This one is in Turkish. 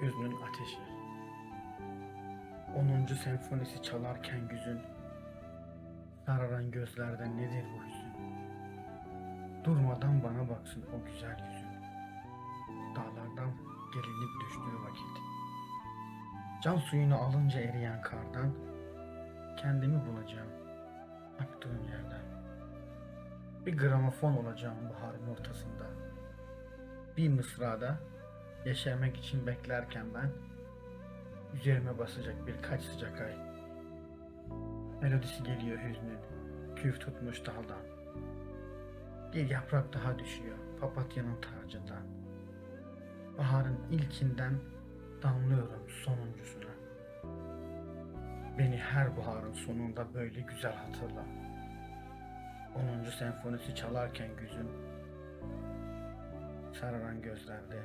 Hüznün ateşi. 10. senfonisi çalarken güzün, sararan gözlerden nedir bu hüzün? Durmadan bana baksın o güzel yüzün. Dağlardan gelinip düştüğü vakit. Can suyunu alınca eriyen kardan, kendimi bulacağım aktığım yerden. Bir gramofon olacağım baharın ortasında. Bir mısrada yeşermek için beklerken ben üzerime basacak birkaç sıcak ay. Melodisi geliyor hüznün, küf tutmuş daldan. Bir yaprak daha düşüyor papatyanın tacından. Baharın ilkinden damlıyorum sonuncusuna. Beni her baharın sonunda böyle güzel hatırla. 10. senfonisi çalarken güzün, sararan gözlerde?